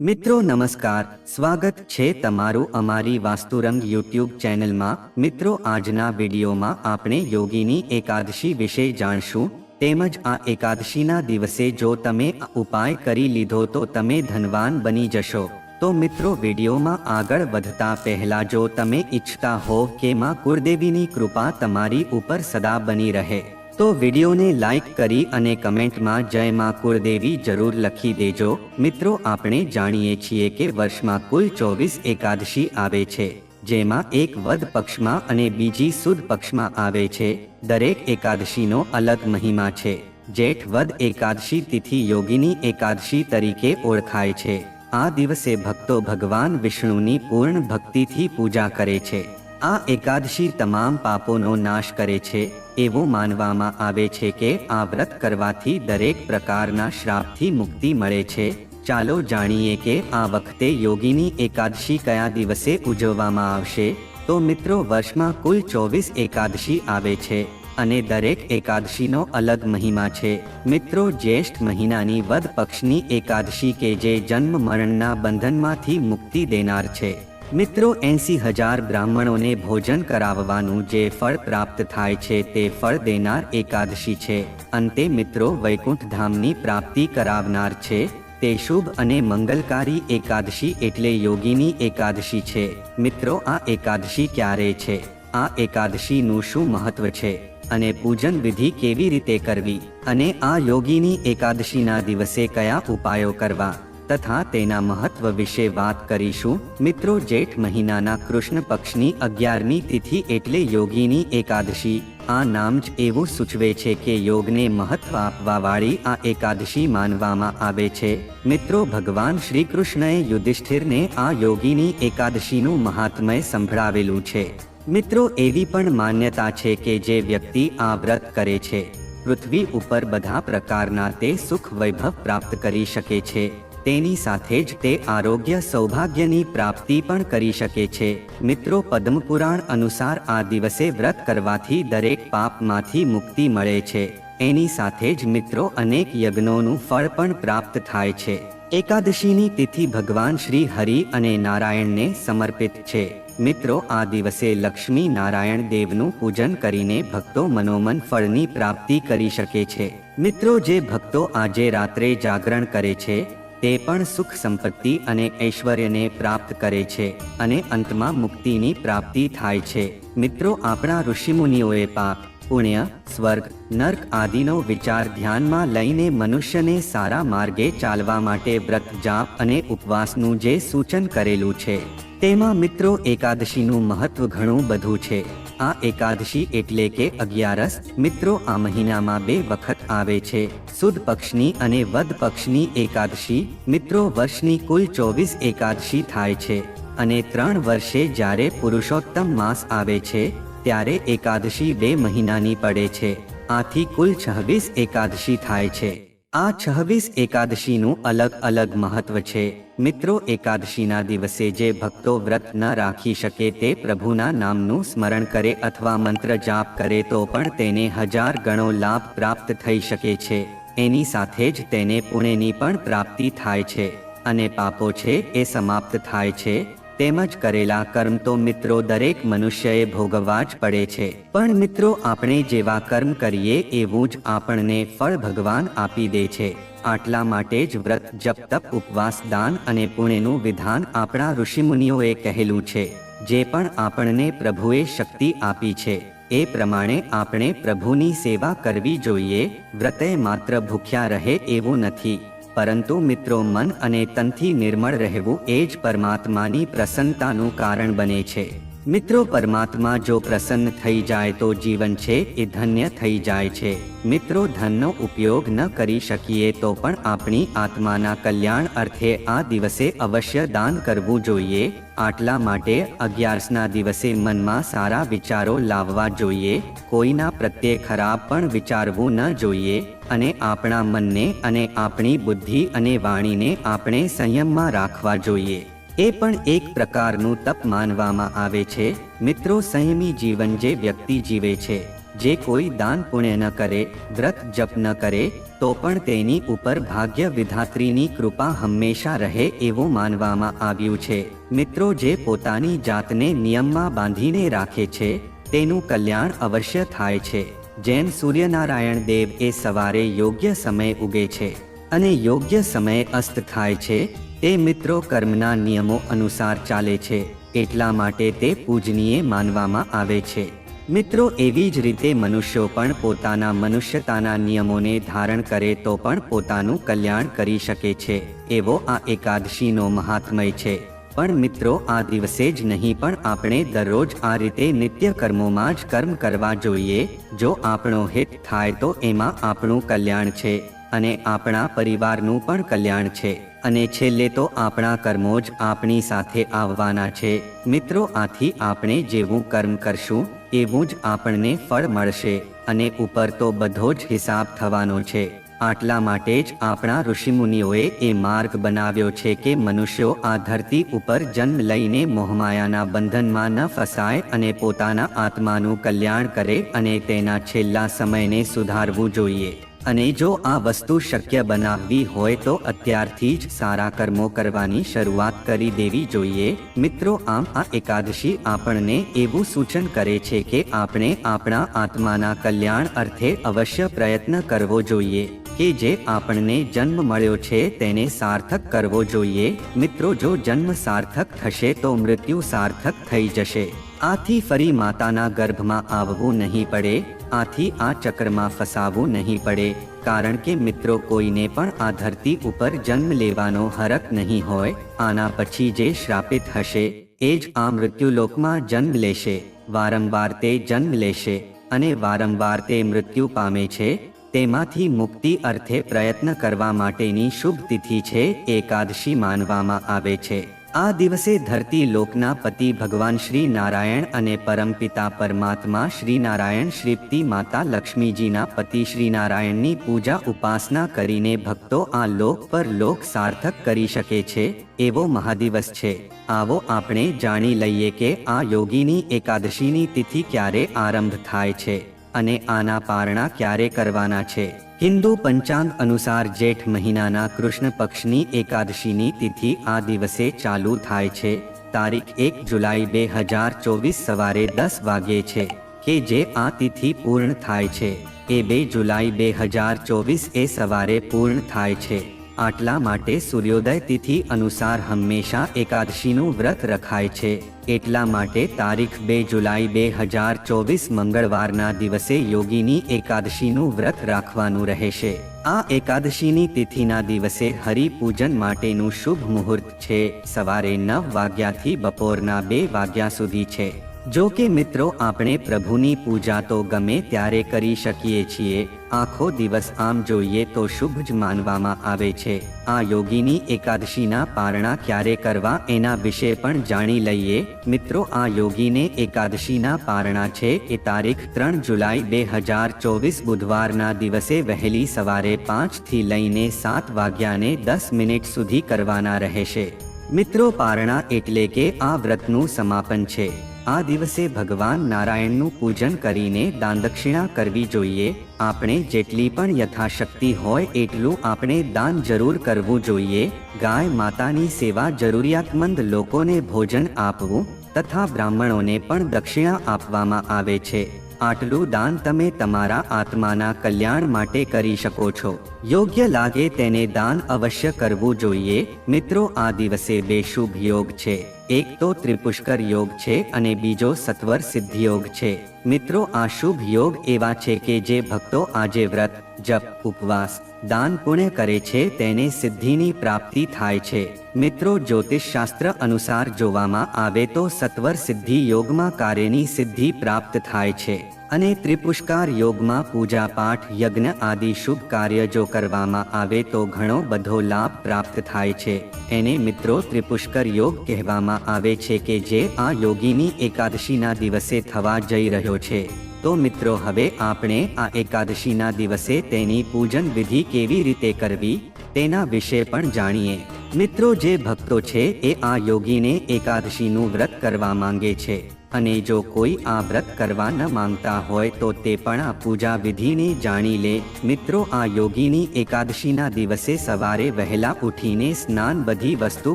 મિત્રો, નમસ્કાર. સ્વાગત છે તમારું અમારી વાસ્તુરંગ યુટ્યુબ ચેનલમાં. મિત્રો, આજના વિડીયોમાં આપણે યોગીની એકાદશી વિશે જાણશું. તેમજ આ એકાદશીના દિવસે જો તમે ઉપાય કરી લીધો તો તમે ધનવાન બની જશો. તો મિત્રો, વિડીયોમાં આગળ વધતા પહેલા જો તમે ઈચ્છતા હો કે માં કુળદેવીની કૃપા તમારી ઉપર સદા બની રહે. તો વિડીયોને લાઈક કરી અને કમેન્ટમાં જય માં કુળદેવી જરૂર લખી દેજો. મિત્રો, આપણે જાણીએ છીએ કે વર્ષમાં કુલ ચોવીસ એકાદશી આવે છે, જેમાં એક વદ પક્ષમાં અને બીજી સુદ પક્ષમાં આવે છે. દરેક એકાદશીનો અલગ મહિમા છે. જેઠ વદ એકાદશી તિથિ યોગીની એકાદશી તરીકે ઓળખાય છે. આ દિવસે ભક્તો ભગવાન વિષ્ણુની પૂર્ણ ભક્તિથી પૂજા કરે છે. આ એકાદશી તમામ પાપોનો નાશ કરે છે. એવું માનવામાં આવે છે કે આ વ્રત કરવાથી દરેક પ્રકારના શ્રાપથી મુક્તિ મળે છે. ચાલો જાણીએ કે આ વખતે યોગીની એકાદશી કયા દિવસે ઉજવવામાં આવશે? તો મિત્રો, વર્ષમાં કુલ ચોવીસ એકાદશી આવે છે અને દરેક એકાદશીનો અલગ મહિમા છે. મિત્રો, જ્યેષ્ઠ મહિનાની વદ પક્ષની એકાદશી કે જે જન્મ મરણના બંધનમાંથી મુક્તિ દેનાર છે. મિત્રો એંસી હજાર બ્રાહ્મણોને ભોજન કરાવવાનું જે ફળ પ્રાપ્ત થાય છે તે ફળ દેનાર એકાદશી છે. અંતે મિત્રો વૈકુંઠ ધામની પ્રાપ્તિ કરાવનાર છે. તે શુભ અને મંગલકારી એકાદશી એટલે યોગીની એકાદશી છે. મિત્રો, આ એકાદશી ક્યારે છે? આ એકાદશીનું શું મહત્વ છે? અને પૂજન વિધિ કેવી રીતે કરવી? અને આ યોગીની એકાદશીના દિવસે કયા ઉપાયો કરવા? તથા તેના મહત્વ વિશે વાત કરીશું. મિત્રો, જેઠ મહિનાના કૃષ્ણ પક્ષની અગિયારમી તિથિ એટલે યોગીની એકાદશી. આ નામ જ એવું સૂચવે છે કે યોગને મહત્વ આપવા વાળી આ એકાદશી માનવામાં આવે છે. મિત્રો, ભગવાન શ્રી કૃષ્ણએ યુધિષ્ઠિરને આ યોગીની એકાદશીનું મહાત્મય સંભળાવેલું છે. મિત્રો, એવી પણ માન્યતા છે કે જે વ્યક્તિ આ વ્રત કરે છે. પૃથ્વી ઉપર બધા પ્રકારના તે સુખ વૈભવ પ્રાપ્ત કરી શકે છે. તેની સાથે જ તે આરોગ્ય સૌભાગ્યની પ્રાપ્તિ પણ કરી શકે છે. મિત્રો, પદ્મપુરાણ અનુસાર આ દિવસે વ્રત કરવાથી દરેક પાપમાંથી મુક્તિ મળે છે. એની સાથે જ મિત્રો, અનેક યજ્ઞોનું ફળ પણ પ્રાપ્ત થાય છે. એકાદશીની તિથિ ભગવાન શ્રી હરિ અને નારાયણને સમર્પિત છે. મિત્રો, આ દિવસે લક્ષ્મી નારાયણ દેવનું પૂજન કરીને ભક્તો મનોમન ફળની પ્રાપ્તિ કરી શકે છે. મિત્રો, જે ભક્તો આજે રાત્રે જાગરણ કરે છે તે પણ સુખ સંપત્તિ અને ઐશ્વર્યને પ્રાપ્ત કરે છે અને અંતમાં મુક્તિની પ્રાપ્તિ થાય છે. મિત્રો, આપણા ઋષિમુનિઓએ પાપ, પુણ્ય, સ્વર્ગ, નર્ક આદિનો વિચાર ધ્યાનમાં લઈને મનુષ્યને સારા માર્ગે ચાલવા માટે વ્રત, જાપ અને ઉપવાસનું જે સૂચન કરેલું છે. તેમાં મિત્રો, એકાદશીનું મહત્વ ઘણું બધું છે. આ એકાદશી એટલે કે અગિયારસ, મિત્રો, આ મહિનામાં બે વખત આવે છે. સુદ પક્ષની અને વદ પક્ષની એકાદશી, મિત્રો, વર્ષની કુલ ચોવીસ એકાદશી થાય છે. અને ત્રણ વર્ષે જ્યારે પુરુષોત્તમ માસ આવે છે, ત્યારે એકાદશી બે મહિનાની પડે છે. આથી કુલ છવ્વીસ એકાદશી થાય છે. આ છવ્વીસ એકાદશીનું અલગ અલગ મહત્વ છે. મિત્રો, એકાદશીના દિવસે જે ભક્તો વ્રત ન રાખી શકે તે પ્રભુના નામનું સ્મરણ કરે અથવા મંત્ર જાપ કરે તો પણ તેને હજાર ગણો લાભ પ્રાપ્ત થઈ શકે છે. એની સાથે જ તેને પુણ્યની પણ પ્રાપ્તિ થાય છે. અને પાપો છે એ સમાપ્ત થાય છે. તેમજ કરેલા કર્મ તો મિત્રો દરેક મનુષ્યએ ભોગવવા જ પડે છે. પણ મિત્રો, આપણે જેવા કર્મ કરીએ એવું જ આપણને ફળ ભગવાન આપી દે છે. આટલા માટે જ વ્રત, જપ, તપ, ઉપવાસ, દાન અને પુણ્યનું વિધાન આપણા ઋષિમુનિઓએ કહેલું છે. જે પણ આપણને પ્રભુએ શક્તિ આપી છે. એ પ્રમાણે આપણે પ્રભુની સેવા કરવી જોઈએ. વ્રતે માત્ર ભૂખ્યા રહે એવું નથી. પરંતુ મિત્રો મન અને તનથી નિર્મળ રહેવું એ જ પરમાત્માની પ્રસન્નતાનું કારણ બને છે. મિત્રો, પરમાત્મા જો પ્રસન્ન થઈ જાય તો જીવન છે એ ધન્ય થઈ જાય છે. મિત્રો, ધનનો ઉપયોગ ન કરી શકીએ તો પણ આપણી આત્માના કલ્યાણ અર્થે આ દિવસે અવશ્ય દાન કરવું જોઈએ. આટલા માટે અગિયારસના દિવસે મનમાં સારા વિચારો લાવવા જોઈએ. કોઈના પ્રત્યે ખરાબ પણ વિચારવું ન જોઈએ. અને આપણા મનને અને આપણી બુદ્ધિ અને વાણીને આપણે સંયમમાં રાખવા જોઈએ. એ પણ એક પ્રકારનું તપ માનવામાં આવે છે. મિત્રો, સંયમી જીવન જે વ્યક્તિ જીવે છે, જે કોઈ દાન પુણ્ય ન કરે, વ્રત જપ ન કરે, તો પણ તેની ઉપર ભાગ્ય વિધાત્રીની કૃપા હંમેશા રહે એવું માનવામાં આવ્યું છે. મિત્રો, જે પોતાની જાતને નિયમમાં બાંધીને રાખે છે, તેનું કલ્યાણ અવશ્ય થાય છે. જેમ સૂર્યનારાયણ દેવ એ સવારે યોગ્ય સમય ઉગે છે, અને યોગ્ય સમયે અસ્ત થાય છે તે મિત્રો કર્મના નિયમો અનુસાર ચાલે છે, એટલા માટે તે પૂજનીય માનવામાં આવે છે. મિત્રો, એવી જ રીતે મનુષ્યો પણ પોતાના મનુષ્યતાના નિયમોને ધારણ કરે તો પણ પોતાનું કલ્યાણ કરી શકે છે, એવો આ એકાદશીનો મહાત્મય છે. પણ મિત્રો, આ દિવસે જ નહીં, પણ આપણે દરરોજ આ રીતે નિત્ય કર્મોમાં જ કર્મ કરવા જોઈએ. જો આપણો હિત થાય તો એમાં આપણું કલ્યાણ છે, અને આપણા પરિવારનું પણ કલ્યાણ છે. અને છેલ્લે તો આપણા કર્મો જ આપણી સાથે આવવાના છે. મિત્રો, આથી આપણે જેવું કર્મ કરશું, એવું જ આપણને ફળ મળશે અને ઉપર તો બધો જ હિસાબ થવાનો છે. આટલા માટે જ આપણા ઋષિમુનિઓએ એ માર્ગ બનાવ્યો છે કે મનુષ્યો આ ધરતી ઉપર જન્મ લઈને મોહમાયાના બંધનમાં ન ફસાય અને પોતાના આત્માનું કલ્યાણ કરે અને તેના છેલ્લા સમયને સુધારવું જોઈએ. અને જો આ વસ્તુ શક્ય બનાવવી હોય તો અત્યારથી જ સારા કર્મો કરવાની શરૂઆત કરી દેવી જોઈએ. મિત્રો, આમ આ એકાદશી આપણને એવું સૂચન કરે છે કે આપણે આપણા આત્માના કલ્યાણ અર્થે અવશ્ય પ્રયત્ન કરવો જોઈએ કે જે આપણને જન્મ મળ્યો છે તેને સાર્થક કરવો જોઈએ. મિત્રો, જો જન્મ સાર્થક થશે તો મૃત્યુ સાર્થક થઈ જશે. આથી ફરી માતાના ગર્ભમાં આવવું નહીં પડે. આથી આ ચક્રમાં ફસાવવું નહીં પડે, કારણ કે મિત્રો કોઈને પણ આ ધરતી ઉપર જન્મ લેવાનો હરક નહીં હોય, આના પછી જે શ્રાપિત હશે, એ જ આ મૃત્યુલોકમાં જન્મ લેશે, વારંવાર તે જન્મ લેશે, અને વારંવાર તે મૃત્યુ પામે છે, તેમાંથી મુક્તિ અર્થે પ્રયત્ન કરવા માટેની શુભ તિથિ છે, એકાદશી માનવામાં આવે છે. આ દિવસે ધરતી લોકના પતિ ભગવાન શ્રી નારાયણ અને પરમપિતા પરમાત્મા શ્રી નારાયણ શ્રીપતિ માતા લક્ષ્મીજીના પતિ શ્રી નારાયણની પૂજા ઉપાસના કરીને ભક્તો આ લોક પર લોક સાર્થક કરી શકે છે, એવો મહાદિવસ છે. આવો આપણે જાણી લઈએ કે આ યોગીની એકાદશીની તિથિ ક્યારે આરંભ થાય છે અને આના પારણા ક્યારે કરવાના છે. હિન્દુ પંચાંગ અનુસાર જેઠ મહિનાના કૃષ્ણ પક્ષની એકાદશીની તિથિ આ દિવસે ચાલુ થાય છે. તારીખ એક જુલાઈ બે હજાર ચોવીસ સવારે દસ વાગ્યે છે કે જે આ તિથિ પૂર્ણ થાય છે. એ બે જુલાઈ બે હજાર ચોવીસ એ સવારે પૂર્ણ થાય છે. આટલા માટે સૂર્યોદય તિથિ અનુસાર હંમેશા એકાદશીનું વ્રત રખાય છે. એટલા માટે તારીખ બે જુલાઈ બે હજાર ચોવીસ મંગળવારના દિવસે યોગીની એકાદશીનું વ્રત રાખવાનું રહેશે. આ એકાદશીની તિથિના દિવસે હરિપૂજન માટેનું શુભ મુહૂર્ત છે. સવારે નવ વાગ્યાથી બપોરના બે વાગ્યા સુધી છે. જો કે મિત્રો, આપણે પ્રભુની પૂજા તો ગમે ત્યારે કરી શકીએ છીએ. આખો દિવસ આમ જોઈએ તો શુભ જ માનવામાં આવે છે. આ યોગીની એકાદશીના પારણા ક્યારે કરવા એના વિશે પણ જાણી લઈએ. મિત્રો, આ યોગીને એકાદશીના પારણા છે એ તારીખ ત્રણ જુલાઈ બે હજાર ચોવીસ બુધવારના દિવસે વહેલી સવારે પાંચથી લઈને સાત વાગ્યાને દસ મિનિટ સુધી કરવાના રહેશે. મિત્રો, પારણા એટલે કે આ વ્રતનું સમાપન છે. આ દિવસે ભગવાન નારાયણનું પૂજન કરીને દાન દક્ષિણા કરવી જોઈએ. આપણે જેટલી પણ યથાશક્તિ હોય એટલું આપણે દાન જરૂર કરવું જોઈએ. ગાય માતાની સેવા જરૂરિયાતમંદ લોકોને ભોજન આપવું તથા બ્રાહ્મણોને પણ દક્ષિણા આપવામાં આવે છે. આટલું દાન તમે તમારા આત્માના કલ્યાણ માટે કરી શકો છો. યોગ્ય લાગે તેને દાન અવશ્ય કરવું જોઈએ. મિત્રો, આ દિવસે બે શુભ યોગ છે. એક તો ત્રિપુષ્કર યોગ છે અને બીજો સત્વર સિદ્ધિ યોગ છે. મિત્રો, આ શુભ યોગ એવા છે કે જે ભક્તો આજે વ્રત, જપ, ઉપવાસ દાન પુણ્ય કરે છે તેને સિદ્ધિની પ્રાપ્તિ થાય છે. મિત્રો જ્યોતિષ શાસ્ત્ર અનુસાર જોવામાં આવે તો સત્વર સિદ્ધિ યોગમાં કાર્યની સિદ્ધિ પ્રાપ્ત થાય છે અને ત્રિપુષ્કાર યોગમાં પૂજા પાઠ, યજ્ઞ આદિ શુભ કાર્ય જો કરવામાં આવે તો ઘણો બધો લાભ પ્રાપ્ત થાય છે. એને મિત્રો ત્રિપુષ્કર યોગ કહેવામાં આવે છે કે જે આ યોગીની એકાદશીના દિવસે થવા જઈ રહ્યો છે. તો મિત્રો, હવે આપણે આ એકાદશીના દિવસે તેની પૂજન વિધિ કેવી રીતે કરવી તેના વિશે પણ જાણીએ. મિત્રો, જે ભક્તો છે એ આ યોગીને એકાદશીનું વ્રત કરવા માંગે છે અને જો કોઈ આ વ્રત કરવા ન માંગતા હોય તો તે પણ આ પૂજા વિધિને જાણી લે. મિત્રો, આ યોગીની એકાદશીના દિવસે સવારે વહેલા ઉઠીને સ્નાન બધી વસ્તુ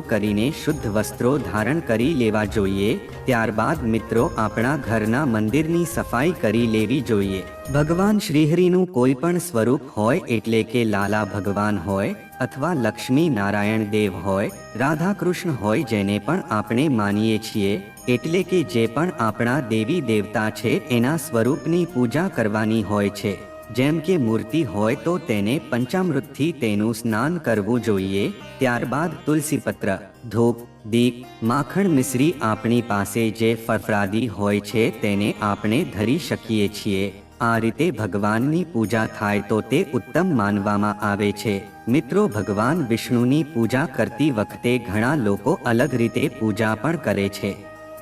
કરીને શુદ્ધ વસ્ત્રો ધારણ કરી લેવા જોઈએ. ત્યારબાદ મિત્રો, આપણા ઘરના મંદિરની સફાઈ કરી લેવી જોઈએ. ભગવાન શ્રીહરિનું કોઈ પણ સ્વરૂપ હોય એટલે કે લાલા ભગવાન હોય અથવા લક્ષ્મી નારાયણ દેવ હોય રાધા કૃષ્ણ હોય જેને પણ આપણે માનીએ છીએ, એટલે કે જે પણ આપણા દેવી દેવતા છે એના સ્વરૂપની પૂજા કરવાની હોય છે. જેમ કે મૂર્તિ હોય તો તેને પંચામૃતથી તેનું સ્નાન કરવું જોઈએ, ત્યારબાદ તુલસીપત્ર, ધૂપ, દીપ, માખણ મિશ્રી આપણી પાસે જે ફફરાદી હોય છે તેને આપણે ધરી શકીએ છીએ. આ રીતે ભગવાનની પૂજા થાય તો તે ઉત્તમ માનવામાં આવે છે. મિત્રો, ભગવાન વિષ્ણુની પૂજા કરતી વખતે ઘણા લોકો અલગ રીતે પૂજા પણ કરે છે.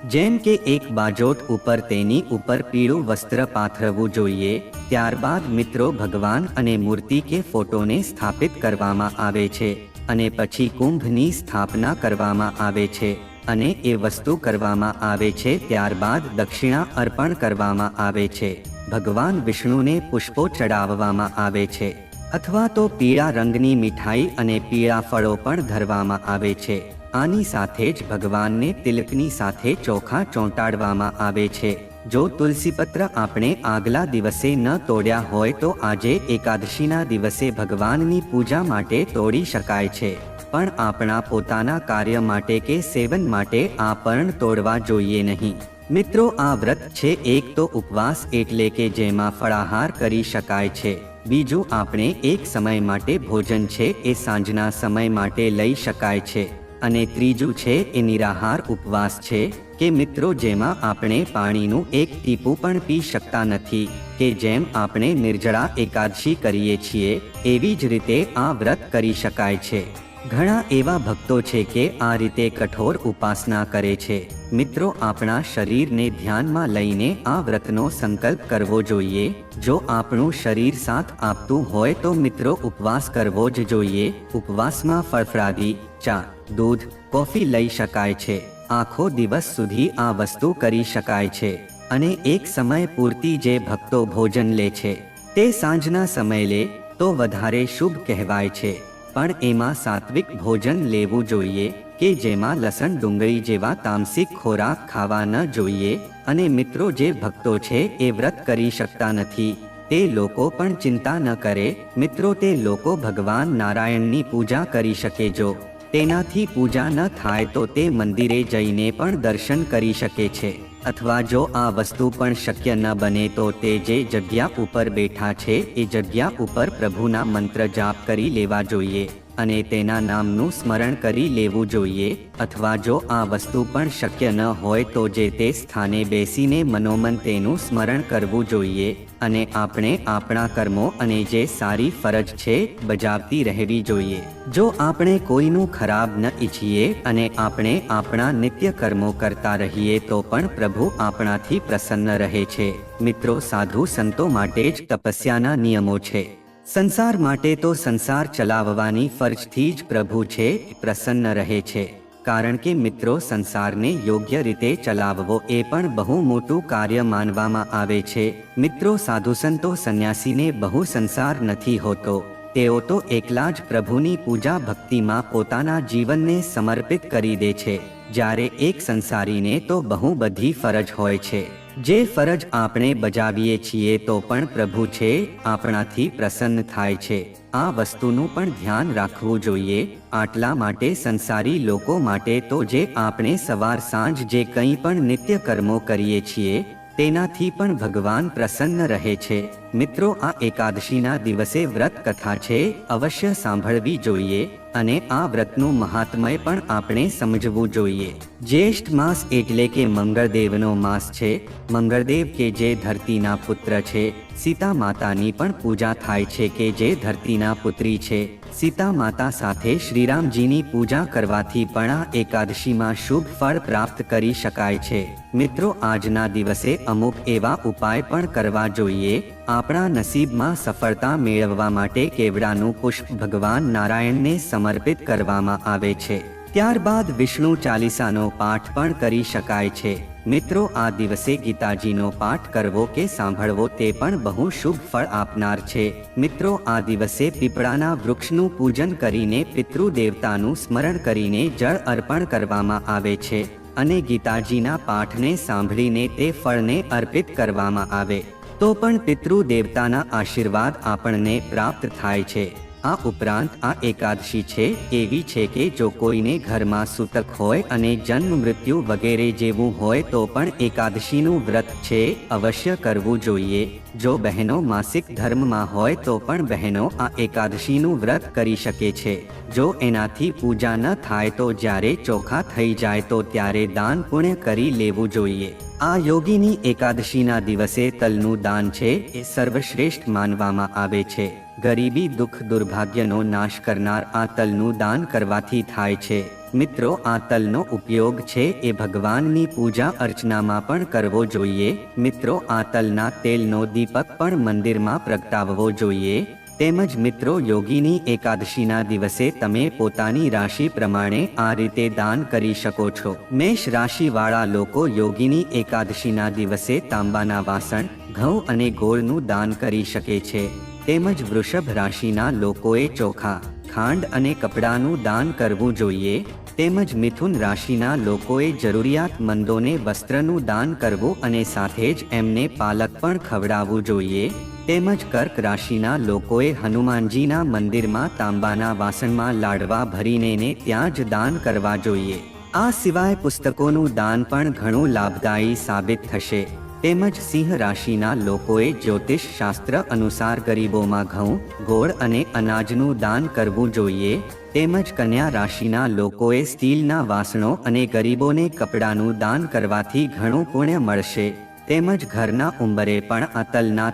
જેમ કે એક બાજોટ ઉપર તેની ઉપર પીળું વસ્ત્ર પાથરવું જોઈએ, ત્યારબાદ મિત્રો ભગવાન અને મૂર્તિ કે ફોટોને સ્થાપિત કરવામાં આવે છે અને પછી કુંભની સ્થાપના કરવામાં આવે છે અને એ વસ્તુ કરવામાં આવે છે, ત્યારબાદ દક્ષિણા અર્પણ કરવામાં આવે છે. ભગવાન વિષ્ણુને પુષ્પો ચડાવવામાં આવે છે અથવા તો પીળા રંગની મીઠાઈ અને પીળા ફળો પણ ધરવામાં આવે છે. આની સાથે જ ભગવાનને તિલકની સાથે ચોખા ચોંટાડવામાં આવે છે. જો તુલસીપત્ર આપણે આગલા દિવસે ન તોડ્યા હોય તો આજે એકાદશીના દિવસે ભગવાનની પૂજા માટે તોડી શકાય છે. પણ આપણા પોતાના કાર્ય માટે કે સેવન માટે આ પર્ણ તોડવા જોઈએ નહીં. મિત્રો, આ વ્રત છે એક તો ઉપવાસ એટલે કે જેમાં ફળાહાર કરી શકાય છે. બીજું, આપણે એક સમય માટે ભોજન છે એ સાંજના સમય માટે લઈ શકાય છે. અને ત્રીજું છે, એ નિરાહાર ઉપવાસ છે કે મિત્રો, જેમાં આપણે પાણીનું એક ટીપું પણ પી શકતા નથી કે જેમ આપણે નિર્જળા એકાદશી કરીએ છીએ, એવી જ રીતે આ વ્રત કરી શકાય છે. ઘણા એવા ભક્તો છે કે આ રીતે કઠોર ઉપાસના કરે છે. મિત્રો, આપણા શરીરને ધ્યાનમાં લઈને આ વ્રતનો સંકલ્પ કરવો જોઈએ. જો આપણું શરીર સાથ આપતું હોય તો મિત્રો, ઉપવાસ કરવો જ જોઈએ. ઉપવાસમાં ફળફળાદી, ચા, દૂધ, કોફી લઈ શકાય છે. આખો દિવસ સુધી આ વસ્તુ કરી શકાય છે. અને એક સમય પૂરતી જે ભક્તો ભોજન લે છે, તે સાંજના સમય લે, તો વધારે શુભ કહેવાય છે. પણ એમાં સાત્વિક ભોજન લેવું જોઈએ કે જેમાં લસણ ડુંગળી જેવા તામસિક ખોરાક ખાવા ન જોઈએ અને મિત્રો જે ભક્તો છે એ વ્રત કરી શકતા નથી, તે લોકો પણ ચિંતા ન કરે. મિત્રો, તે લોકો ભગવાન નારાયણની પૂજા કરી શકે જો. તેનાથી પૂજા ન થાય તો તે મંદિરે જઈને પણ દર્શન કરી શકે છે. અથવા જો આ વસ્તુ પણ શક્ય ન બને તો તે જે જગ્યા ઉપર બેઠા છે, એ જગ્યા ઉપર પ્રભુના મંત્ર જાપ કરી લેવા જોઈએ અને તેના નામનું સ્મરણ કરી લેવું જોઈએ અથવા જો આ વસ્તુ પણ શક્ય ન હોય તો જે તે સ્થાને બેસીને મનોમન તેનું સ્મરણ કરવું જોઈએ અને આપણે આપણા કર્મો અને જે સારી ફરજ છે, બજાવતી રહેવી જોઈએ. જો આપણે કોઈનું ખરાબ ન ઈચ્છીએ અને આપણે આપણા નિત્ય કર્મો કરતા રહીએ, તો પણ પ્રભુ આપણાથી પ્રસન્ન રહે છે. મિત્રો, સાધુ સંતો માટે જ તપસ્યાના નિયમો છે. સંસાર માટે તો સંસાર ચલાવવાની ફરજથી જ પ્રભુ છે, પ્રસન્ન રહે છે. કારણ કે મિત્રો, સંસારને યોગ્ય રીતે ચલાવવો એ પણ બહુ મોટું કાર્ય માનવામાં આવે છે. મિત્રો, સાધુ સંતો સંન્યાસીને બહુ સંસાર નથી હોતો. તેઓ તો એકલા જ પ્રભુની પૂજા ભક્તિમાં પોતાના જીવનને સમર્પિત કરી દે છે. જ્યારે એક સંસારીને તો બહુ બધી ફરજ હોય છે. જે ફરજ આપણે બજાવીએ છીએ તો પણ પ્રભુ છે, આપણાથી પ્રસન્ન થાય છે. આ વસ્તુનું પણ ધ્યાન રાખવું જોઈએ. આટલા માટે સંસારી લોકો માટે તો જે આપણે સવાર સાંજ જે કંઈ પણ નિત્ય કર્મો કરીએ છીએ, તેનાથી પણ ભગવાન પ્રસન્ન રહે છે. મિત્રો, આ એકાદશીના દિવસે વ્રત કથા છે, અવશ્ય સાંભળવી જોઈએ અને આ વ્રતનું મહાત્મય પણ આપણે સમજવું જોઈએ. જ્યેષ્ઠ માસ એટલે કે મંગળદેવનો માસ છે. મંગળદેવ કે જે ધરતીના પુત્ર છે. સીતા માતાની પણ પૂજા થાય છે કે જે ધરતીના પુત્રી છે. સીતા માતા સાથે શ્રીરામજીની પૂજા કરવાથી પણ આ એકાદશીમાં શુભ ફળ પ્રાપ્ત કરી શકાય છે. મિત્રો, આજના દિવસે અમુક એવા ઉપાય પણ કરવા જોઈએ. આપણા નસીબમાં સફળતા મેળવવા માટે કેવડાનું પુષ્પ ભગવાન નારાયણને સમર્પિત કરવામાં આવે છે. ત્યારબાદ વિષ્ણુ ચાલીસાનો પાઠ પણ કરી શકાય છે. મિત્રો, આ દિવસે ગીતાજીનો પાઠ કરવો કે સાંભળવો તે પણ બહુ શુભ ફળ આપનાર છે. મિત્રો, આ દિવસે પીપળાના વૃક્ષનું પૂજન કરીને પિતૃ દેવતાનું સ્મરણ કરીને જળ અર્પણ કરવામાં આવે છે અને ગીતાજીના પાઠને સાંભળીને તે ફળને અર્પિત કરવામાં આવે. તો પણ પિતૃ દેવતાના આશીર્વાદ આપણને પ્રાપ્ત થાય છે. આ ઉપરાંત આ એકાદશી છે એવી છે કે જો કોઈને ઘરમાં સૂતક હોય અને જન્મ મૃત્યુ વગેરે જેવું હોય તો પણ એકાદશીનું વ્રત છે અવશ્ય કરવું જોઈએ. જો બહેનો માસિક ધર્મમાં હોય તો પણ બહેનો આ એકાદશીનું વ્રત કરી શકે છે. જો એનાથી પૂજા ન થાય તો જ્યારે ચોખા થઈ જાય તો ત્યારે દાન પુણ્ય કરી લેવું જોઈએ. આ યોગીની એકાદશીના દિવસે તલનું દાન છે એ સર્વશ્રેષ્ઠ માનવામાં આવે છે. ગરીબી, દુઃખ, દુર્ભાગ્યનો નાશ કરનાર આ તલનું દાન કરવાથી થાય છે. મિત્રો આ તલનો ઉપયોગ છે એ ભગવાનની પૂજા અર્ચનામાં પણ કરવો જોઈએ. મિત્રો આ તલના તેલનો દીપક પણ મંદિરમાં પ્રગટાવવો જોઈએ. તેમજ મિત્રો, યોગીની એકાદશીના દિવસે તમે પોતાની રાશિ પ્રમાણે આ રીતે દાન કરી શકો છો. મેષ રાશિવાળા લોકો યોગીની એકાદશીના દિવસે તાંબાના વાસણ, ઘઉં અને ગોળનું દાન કરી શકે છે. તેમજ વૃષભ રાશિના લોકોએ ચોખા, ખાંડ અને કપડાનું દાન કરવું જોઈએ, તેમજ મિથુન રાશિના લોકોએ જરૂરિયાતમંદોને વસ્ત્રનું દાન કરવું અને સાથે જ એમને પાલક પણ ખવડાવવું જોઈએ, તેમજ કર્ક રાશિના લોકોએ હનુમાનજીના મંદિરમાં તાંબાના વાસણમાં લાડવા ભરીને ત્યાં જ દાન કરવા જોઈએ. આ સિવાય પુસ્તકોનું દાન પણ ઘણું લાભદાયી સાબિત થશે. તેમજ સિંહ રાશિના લોકોએ જ્યોતિષ શાસ્ત્ર અનુસાર ગરીબોમાં ઘઉં, ગોળ અને અનાજનું દાન કરવું જોઈએ. તેમજ કન્યા રાશિના લોકોએ સ્ટીલના વાસણો અને ગરીબોને કપડાનું દાન કરવાથી ઘણું પુણ્ય મળશે. તેમજ ઘરના ઉંબરે પણ આ તલના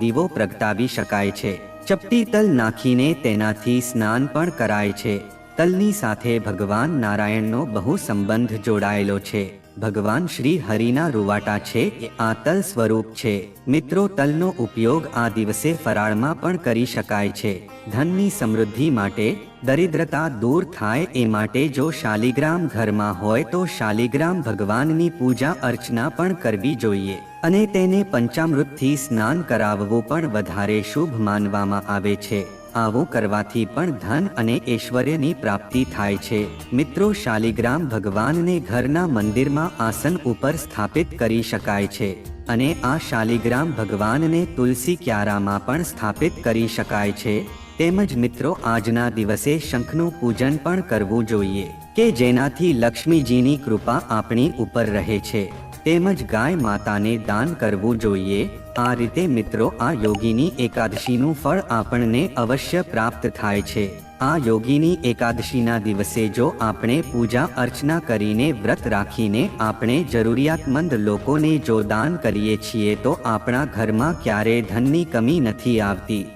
દીવો પ્રગટાવી શકાય છે. ચપટી તલ નાખીને તેનાથી સ્નાન પણ કરાય છે. તલની સાથે ભગવાન નારાયણનો બહુ સંબંધ જોડાયેલો છે. ભગવાન શ્રી હરિના રૂવાટા છે, આ તલ સ્વરૂપ છે. મિત્રો, તલનો ઉપયોગ આ દિવસે ફરાળમાં પણ કરી શકાય છે. ધનની સમૃદ્ધિ માટે, દરિદ્રતા દૂર થાય એ માટે જો શાલિગ્રામ ઘરમાં હોય તો શાલિગ્રામ ભગવાનની પૂજા અર્ચના પણ કરવી જોઈએ. અને તેને પંચામૃતથી સ્નાન કરાવવું પણ વધારે શુભ માનવામાં આવે છે. આવું કરવાથી પણ ધન અને ઐશ્વર્યની પ્રાપ્તિ થાય છે. મિત્રો, શાલિગ્રામ ભગવાનને ઘરના મંદિરમાં આસન ઉપર સ્થાપિત કરી શકાય છે અને આ શાલિગ્રામ ભગવાનને તુલસી ક્યારામાં પણ સ્થાપિત કરી શકાય છે. તેમજ મિત્રો, આજના દિવસે શંખનું પૂજન પણ કરવું જોઈએ કે જેનાથી લક્ષ્મીજીની કૃપા આપણી ઉપર રહે છે. તેમજ ગાય માતાને દાન કરવું જોઈએ. આ રીતે મિત્રો, આ યોગીની એકાદશીનું ફળ આપણને અવશ્ય પ્રાપ્ત થાય છે. આ યોગીની એકાદશીના દિવસે જો આપણે પૂજા અર્ચના કરીને વ્રત રાખીને આપણે જરૂરિયાતમંદ લોકોને જો દાન કરીએ છીએ તો આપણા ઘરમાં ક્યારેય ધનની કમી નથી આવતી.